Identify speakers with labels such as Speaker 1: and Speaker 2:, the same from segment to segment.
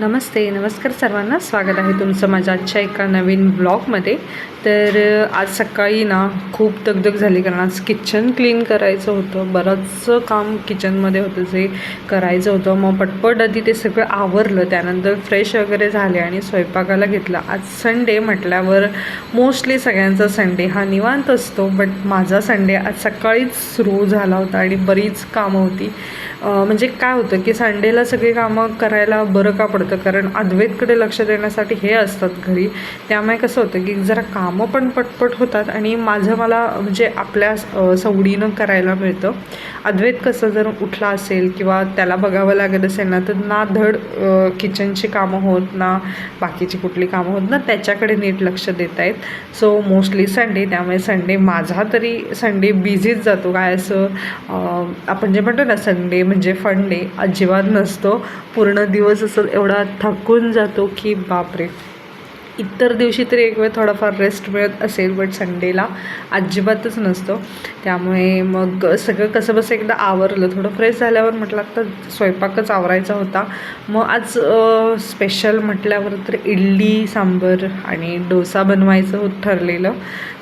Speaker 1: नमस्ते नमस्कार सर्वांना. स्वागत आहे तुमचं माझ्या आजच्या एका नवीन ब्लॉगमध्ये. तर आज सकाळी ना खूप दगदग झाली कारण आज किचन क्लीन करायचं होतं. बरंचसं काम किचनमध्ये होतं जे करायचं होतं. मग पटपट आधी ते सगळं आवरलं. त्यानंतर फ्रेश वगैरे झाले आणि स्वयंपाकाला घेतला. आज संडे म्हटल्यावर मोस्टली सगळ्यांचा संडे हा निवांत असतो. बट माझा संडे आज सकाळीच सुरू झाला होता आणि बरीच कामं होती. म्हणजे काय होतं की संडेला सगळी कामं करायला बरं का पडतं कारण अद्वैतकडे लक्ष देण्यासाठी हे असतात घरी. त्यामुळे कसं होतं की जरा कामं पण पटपट होतात आणि माझं मला म्हणजे आपल्या सवडीनं करायला मिळतं. अद्वैत कसं जर उठला असेल किंवा त्याला बघावं लागत असेल ना तर ना धड किचनची कामं होत ना बाकीची कुठली कामं होत ना त्याच्याकडे नीट लक्ष देत आहेत सो मोस्टली संडे त्यामुळे संडे माझा तरी संडे बिझीच जातो. काय असं आपण जे म्हणतो ना संडे म्हणजे फंडे अजिबात नसतो. पूर्ण दिवस असं एवढा थकून जातो की बापरे. इतर दिवशी तरी एक वेळ थोडाफार रेस्ट मिळत असेल बट संडेला अजिबातच नसतो. त्यामुळे मग सगळं कसं बसं एकदा आवरलं. थोडं फ्रेश झाल्यावर म्हटलं आता स्वयंपाकच आवरायचा होता. मग आज स्पेशल म्हटल्यावर तर इडली सांबर आणि डोसा बनवायचं होत ठरलेलं.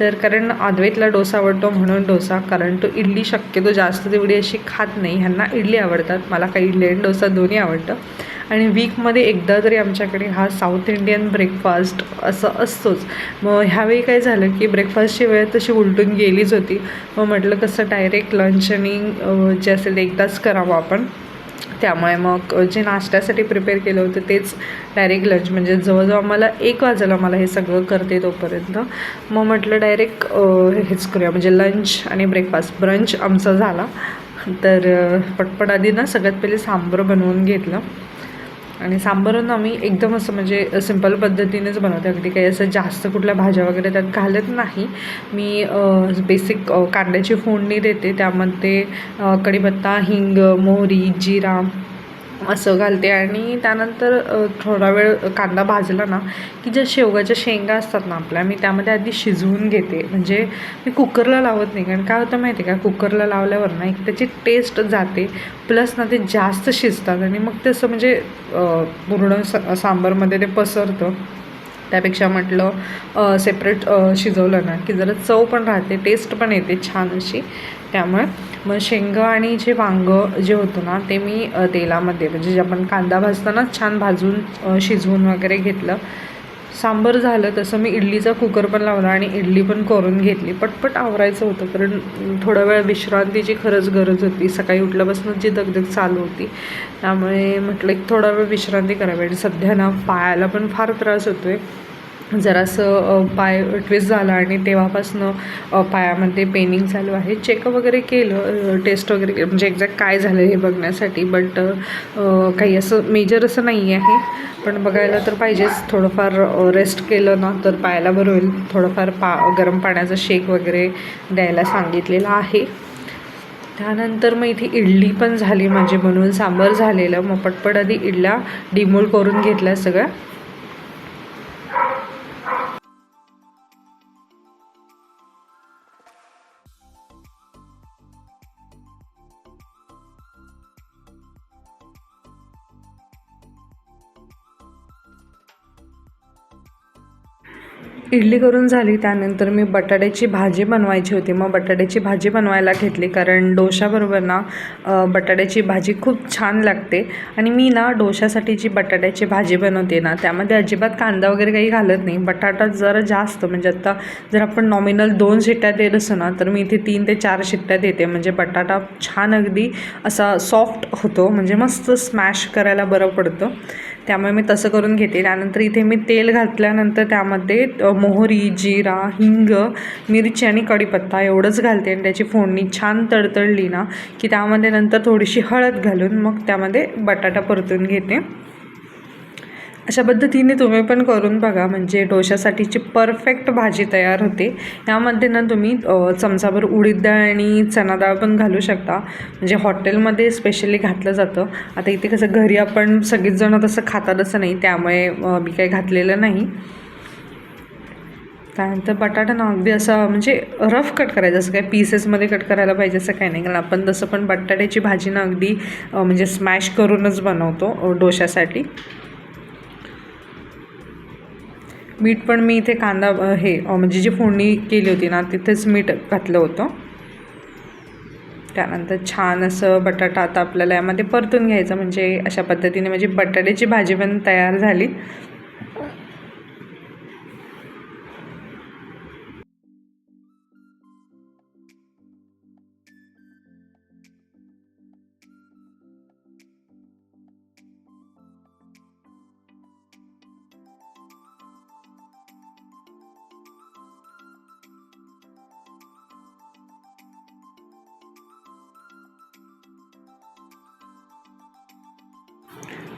Speaker 1: तर कारण अद्वैतला डोसा आवडतो म्हणून डोसा कारण तो इडली शक्यतो जास्त तेवढी अशी खात नाही. ह्यांना इडली आवडतात. मला काही इडली आणि डोसा दोन्ही आवडतं. आणि वीकमध्ये एकदा तरी आमच्याकडे हा साऊथ इंडियन ब्रेकफास्ट असं असतोच. मग ह्यावेळी काय झालं की ब्रेकफास्टची वेळ तशी उलटून गेलीच होती. मग म्हटलं कसं डायरेक्ट लंच आणि जे असेल ते एकदाच करावं आपण. त्यामुळे मग जे नाश्त्यासाठी प्रिपेअर केलं होतं तेच डायरेक्ट लंच म्हणजे जवळजवळ मला एक वाजलं मला हे सगळं करते तोपर्यंत. मग म्हटलं डायरेक्ट हेच करूया. म्हणजे लंच आणि ब्रेकफास्ट ब्रंच आमचा झाला. तर पटपट आधी ना सगळ्यात पहिले सांबर बनवून घेतलं. आणि सांबारून आम्ही एकदम असं म्हणजे सिंपल पद्धतीनेच बनवते अगदी काही असं जास्त कुठल्या भाज्या वगैरे त्यात घालत नाही. मी बेसिक कांद्याची फोडणी देते. त्यामध्ये कढीपत्ता हिंग मोहरी जिरा असं घालते. आणि त्यानंतर थोडा वेळ कांदा भाजला ना की ज्या शेवगाच्या शेंगा असतात ना आपल्या मी त्यामध्ये आधी शिजवून घेते. म्हणजे मी कुकरला लावत नाही. कारण काय होतं माहिती आहे का? कुकरला लावल्यावर ना एक त्याची टेस्ट जाते. प्लस ना ते जास्त शिजतात. आणि मग ते असं म्हणजे पूर्ण सा सांबारमध्ये ते पसरतं. त्यापेक्षा म्हटलं सेपरेट शिजवलं ना की जरा चव पण राहते टेस्ट पण येते छान अशी. त्यामुळे मग शेंग आणि जे वांगं जे होतं ना ते मी तेलामध्ये म्हणजे जे आपण कांदा भाजताना छान भाजून शिजवून वगैरे घेतलं. सांबर झालं तसं मी इडलीचा कुकर पण लावला आणि इडली पण करून घेतली. पटपट आवरायचं होतं कारण थोडा वेळ विश्रांतीची खरंच गरज होती. सकाळी उठल्यापासून जी दगदग चालू होती. त्यामुळे म्हटलं एक थोडा वेळ विश्रांती करावी. आणि सध्या ना पायाला पण फार त्रास होतो आहे जरासं पाय ट्विस्ट झाला आणि तेव्हापासनं पायामध्ये पेनिंग चालू आहे. चेकअप वगैरे केलं टेस्ट वगैरे केलं म्हणजे एक्झॅक्ट काय झालं हे बघण्यासाठी बट काही असं मेजर असं नाही आहे पण बघायला तर पाहिजेच थोडंफार रेस्ट केलं ना तर पायाला बरं होईल. थोडंफार पा गरम पाण्याचा शेक वगैरे द्यायला सांगितलेलं आहे. त्यानंतर मग इथे इडली पण झाली माझी बनवून. सांबार झालेलं मग पटपट आधी इडल्या डिमोल करून घेतल्या सगळ्या इडली करून झाली त्यानंतर मी बटाट्याची भाजी बनवायची होती. मग बटाट्याची भाजी बनवायला घेतली कारण डोशाबरोबर ना बटाट्याची भाजी खूप छान लागते. आणि मी ना डोशासाठी जी बटाट्याची भाजी बनवते ना त्यामध्ये अजिबात कांदा वगैरे काही घालत नाही. बटाटा जरा जास्त म्हणजे आता जर आपण नॉमिनल दोन शिट्ट्या देत असो ना तर मी इथे तीन ते चार शिट्ट्या देते. म्हणजे बटाटा छान अगदी असा सॉफ्ट होतो म्हणजे मस्त स्मॅश करायला बरं पडतं. त्यामुळे मी तसं करून घेते. त्यानंतर इथे मी तेल घातल्यानंतर त्यामध्ये मोहरी जिरा हिंग मिरची आणि कढीपत्ता एवढंच घालते आणि त्याची फोडणी छान तडतडली ना की त्यामध्ये नंतर थोडीशी हळद घालून मग त्यामध्ये बटाटा परतून घेते. अशा पद्धतीने तुम्ही पण करून बघा. म्हणजे डोशासाठीची परफेक्ट भाजी तयार होते. यामध्ये ना तुम्ही चमचाभर उडीद डाळ आणि चना डाळ पण घालू शकता. म्हणजे हॉटेलमध्ये स्पेशली घातलं जातं. आता इथे कसं घरी आपण सगळीच तसं खातात असं नाही. त्यामुळे मी काही घातलेलं नाही. त्यानंतर बटाटा ना अगदी असा म्हणजे रफ कट करायचं. असं काय पीसेसमध्ये कट करायला पाहिजे असं काही नाही. कारण आपण तसं पण बटाट्याची भाजी ना अगदी म्हणजे स्मॅश करूनच बनवतो डोशासाठी मीठ पण मी इथे कांदा हे म्हणजे जी फोडणी केली होती ना तिथेच मीठ घातलं होतं. त्यानंतर छान असं बटाटा आता आपल्याला यामध्ये परतून घ्यायचं म्हणजे अशा पद्धतीने म्हणजे बटाट्याची भाजी पण तयार झाली.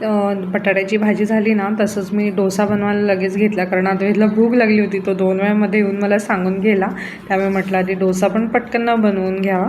Speaker 1: बटाट्याची भाजी झाली ना तसंच मी डोसा बनवायला लगेच घेतला. कारण अद्वैतला भूक लागली होती. तो दोन वेळामध्ये येऊन मला सांगून गेला. त्यामुळे म्हटलं आधी डोसा पण पटकन बनवून घ्यावा.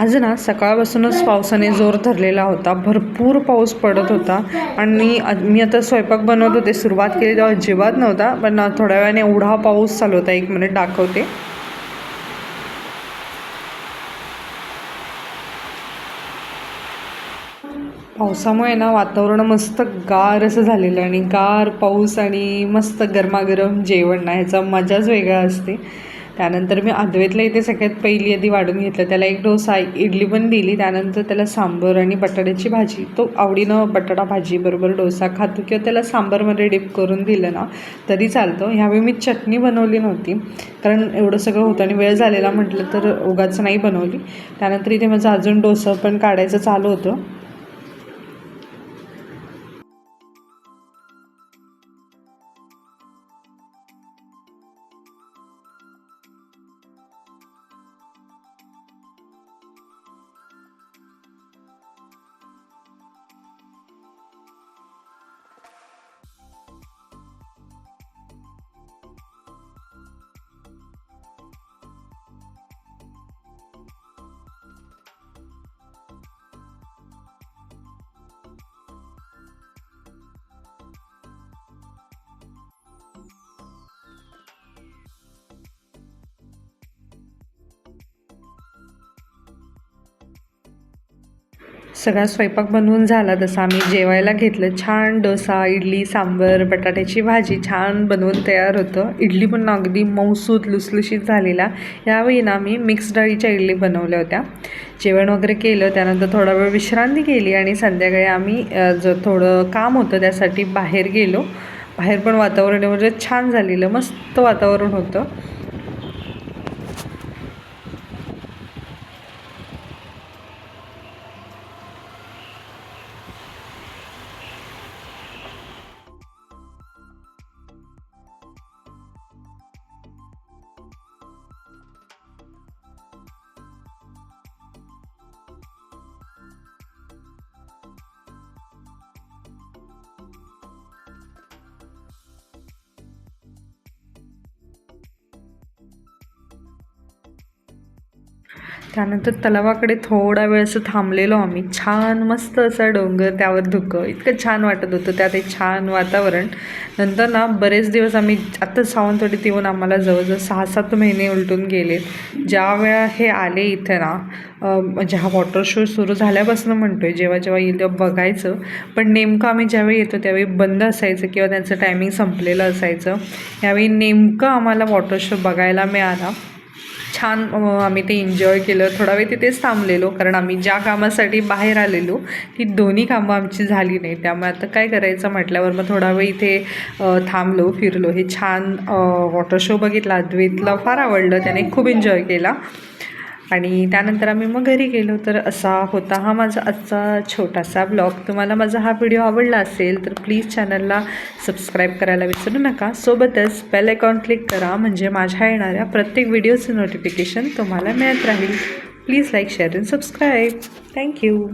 Speaker 1: आज ना सकाळपासूनच पावसाने जोर धरलेला होता. भरपूर पाऊस पडत होता. आणि मी आता स्वयंपाक बनवत होते. सुरुवात केली तेव्हा अजिबात नव्हता. पण थोड्या वेळाने एवढा पाऊस चालू होता. एक मिनिट दाखवते. पावसामुळे ना वातावरण मस्त गार असं झालेलं आणि गार पाऊस आणि मस्त गरमागरम जेवण ना ह्याचा मजाच वेगळा असते. त्यानंतर मी अद्वैतला इथे सगळ्यात पहिली आधी वाढून घेतलं. त्याला एक डोसा इडली पण दिली. त्यानंतर त्याला सांबर आणि बटाट्याची भाजी. तो आवडीनं बटाटा भाजी बरोबर डोसा खातो किंवा त्याला सांबरमध्ये डिप करून दिलं ना तरी चालतं. ह्यावेळी मी चटणी बनवली नव्हती कारण एवढं सगळं होतं आणि वेळ झालेला म्हटलं तर उगाच नाही बनवली. त्यानंतर इथे माझं अजून डोसा पण काढायचं चालू होतं. सगळा स्वयंपाक बनवून झाला तसं. आम्ही जेवायला घेतलं. छान डोसा इडली सांबर बटाट्याची भाजी छान बनवून तयार होतं. इडली पण अगदी मऊसूत लुसलुशीत झालेला. यावेळी ना आम्ही मिक्स डाळीच्या इडली बनवल्या होत्या. जेवण वगैरे केलं. त्यानंतर थोडा वेळ विश्रांती केली आणि संध्याकाळी आम्ही जो थोडं काम होतं त्यासाठी बाहेर गेलो. बाहेर पण वातावरण वगैरे छान झालेलं. मस्त वातावरण होतं. त्यानंतर तलावाकडे थोडा वेळ असं थांबलेलो आम्ही. छान मस्त असा डोंगर त्यावर धुकं. इतकं छान वाटत होतं. त्यात एक छान वातावरण. नंतर ना बरेच दिवस आम्ही आत्ता सावंतवाडीत येऊन आम्हाला जवळजवळ सहा सात महिने उलटून गेले ज्या वेळा हे आले इथे ना म्हणजे हा वॉटर शो सुरू झाल्यापासून आहे जेव्हा जेव्हा येईल तेव्हा बघायचं. पण नेमकं आम्ही ज्यावेळी येतो त्यावेळी बंद असायचं किंवा त्यांचं टायमिंग संपलेलं असायचं. यावेळी नेमकं आम्हाला वॉटर शो बघायला मिळाला. छान आम्ही ते एन्जॉय केलं. थोडा वेळ तिथेच थांबलेलो कारण आम्ही ज्या कामासाठी बाहेर आलेलो ती दोन्ही कामं आमची झाली नाही. त्यामुळे आता काय करायचं म्हटल्यावर मग थोडा वेळ इथे थांबलो फिरलो. हे छान वॉटर शो बघितला. अद्वैतला फार आवडलं. त्याने खूप एन्जॉय केला. आणि त्यानंतर आम्ही मग घरी गेलो तर असा होता हा माझा आजचा छोटासा ब्लॉग. तुम्हाला माझा हा व्हिडिओ आवडला असेल तर प्लीज चॅनलला सबस्क्राईब करायला विसरू नका. सोबतच बेल आयकॉन क्लिक करा म्हणजे माझ्या येणाऱ्या प्रत्येक व्हिडिओचं नोटिफिकेशन तुम्हाला मिळत राहील. Please like share and subscribe. Thank you